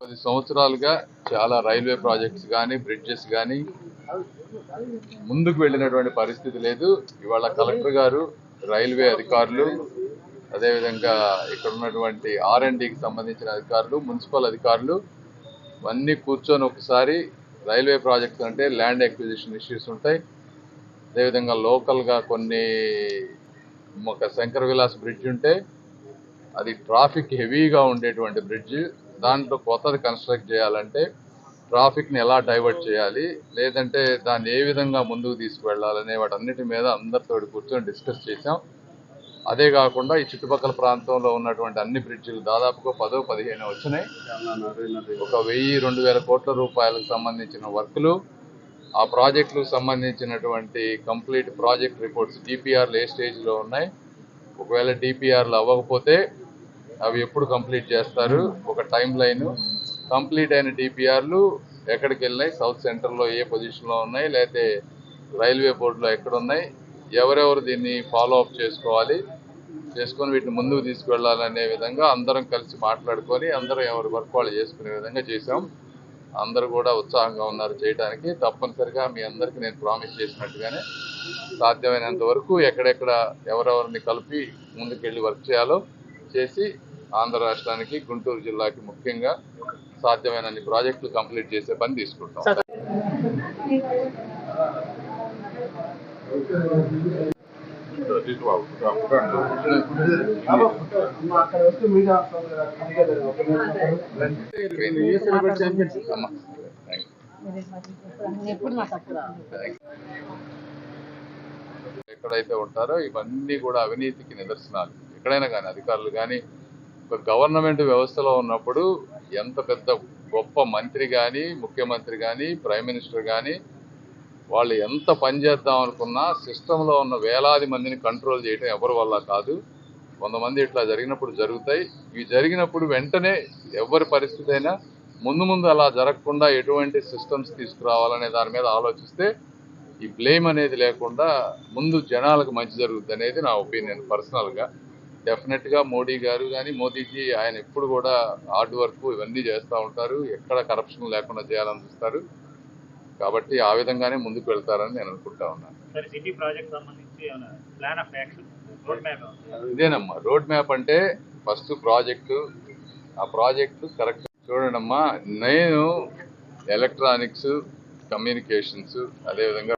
పది సంవత్సరాలుగా చాలా రైల్వే ప్రాజెక్ట్స్ కానీ బ్రిడ్జెస్ కానీ ముందుకు వెళ్ళినటువంటి పరిస్థితి లేదు. ఇవాళ కలెక్టర్ గారు రైల్వే అధికారులు అదేవిధంగా ఇక్కడ ఉన్నటువంటి ఆర్ అండ్ డికి సంబంధించిన అధికారులు మున్సిపల్ అధికారులు ఇవన్నీ కూర్చొని ఒకసారి రైల్వే ప్రాజెక్ట్స్ అంటే ల్యాండ్ ఎక్విజిషన్ ఇష్యూస్ ఉంటాయి. అదేవిధంగా లోకల్గా కొన్ని ఒక శంకర విలాస్ బ్రిడ్జ్ ఉంటే అది ట్రాఫిక్ హెవీగా ఉండేటువంటి బ్రిడ్జ్ దాంట్లో కొత్తది కన్స్ట్రక్ట్ చేయాలంటే ట్రాఫిక్ని ఎలా డైవర్ట్ చేయాలి లేదంటే దాన్ని ఏ విధంగా ముందుకు తీసుకువెళ్ళాలనే వాటన్నిటి మీద అందరితో కూర్చొని డిస్కస్ చేసాం అదే కాకుండా ఈ చుట్టుపక్కల ప్రాంతంలో ఉన్నటువంటి అన్ని బ్రిడ్జిలు దాదాపుగా పదో పదిహేను వచ్చినాయి. ఒక వెయ్యి రెండు వేల కోట్ల రూపాయలకు సంబంధించిన వర్కులు ఆ ప్రాజెక్టులకు సంబంధించినటువంటి కంప్లీట్ ప్రాజెక్ట్ రిపోర్ట్స్ డిపిఆర్లు ఏ స్టేజ్లో ఉన్నాయి. ఒకవేళ డిపిఆర్లు అవ్వకపోతే అవి ఎప్పుడు కంప్లీట్ చేస్తారు? ఒక టైం లైన్ కంప్లీట్ అయిన డిపిఆర్లు ఎక్కడికి వెళ్ళినాయి? సౌత్ సెంటర్లో ఏ పొజిషన్లో ఉన్నాయి? లేకపోతే రైల్వే బోర్డులో ఎక్కడ ఉన్నాయి ఎవరెవరు దీన్ని ఫాలో అప్ చేసుకోవాలి? చేసుకొని వీటిని ముందుకు తీసుకువెళ్ళాలనే విధంగా అందరం కలిసి మాట్లాడుకొని అందరం ఎవరి వర్క్ వాళ్ళు చేసుకునే విధంగా చేసాం అందరూ కూడా ఉత్సాహంగా ఉన్నారు చేయడానికి తప్పనిసరిగా మీ అందరికీ నేను ప్రామిస్ చేసినట్టుగానే సాధ్యమైనంత వరకు ఎక్కడెక్కడ ఎవరెవరిని కలిపి ముందుకెళ్ళి వర్క్ చేయాలో చేసి ఆంధ్ర రాష్ట్రానికి గుంటూరు జిల్లాకి ముఖ్యంగా సాధ్యమైనన్ని ప్రాజెక్టులు కంప్లీట్ చేసే పని తీసుకుంటాం. ఎక్కడైతే ఉంటారో ఇవన్నీ కూడా అవినీతికి నిదర్శనాలు. ఎక్కడైనా కానీ అధికారులు కానీ ఒక గవర్నమెంట్ వ్యవస్థలో ఉన్నప్పుడు ఎంత పెద్ద గొప్ప మంత్రి కానీ ముఖ్యమంత్రి కానీ ప్రైమ్ మినిస్టర్ కానీ వాళ్ళు ఎంత పనిచేద్దాం అనుకున్నా సిస్టంలో ఉన్న వేలాది మందిని కంట్రోల్ చేయటం ఎవరి వల్ల కాదు. కొంతమంది ఇట్లా జరిగినప్పుడు జరుగుతాయి. ఇవి జరిగినప్పుడు వెంటనే ఎవరి పరిస్థితి అయినా ముందు ముందు అలా జరగకుండా ఎటువంటి సిస్టమ్స్ తీసుకురావాలనే దాని మీద ఆలోచిస్తే ఈ బ్లేమ్ అనేది లేకుండా ముందు జనాలకు మంచి జరుగుతుంది అనేది నా ఒపీనియన్ పర్సనల్గా. డెఫినెట్గా మోడీ గారు కానీ మోదీజీ ఆయన ఎప్పుడు కూడా హార్డ్ వర్క్ ఇవన్నీ చేస్తూ ఉంటారు. ఎక్కడ కరప్షన్ లేకుండా చేయాలని చూస్తారు. కాబట్టి ఆ విధంగానే ముందుకు వెళ్తారని నేను అనుకుంటా ఉన్నాను. ఇదేనమ్మా. రోడ్ మ్యాప్ అంటే ఫస్ట్ ప్రాజెక్టు. ఆ ప్రాజెక్టు కరెక్ట్ చూడండమ్మా. నేను ఎలక్ట్రానిక్స్ కమ్యూనికేషన్స్ అదేవిధంగా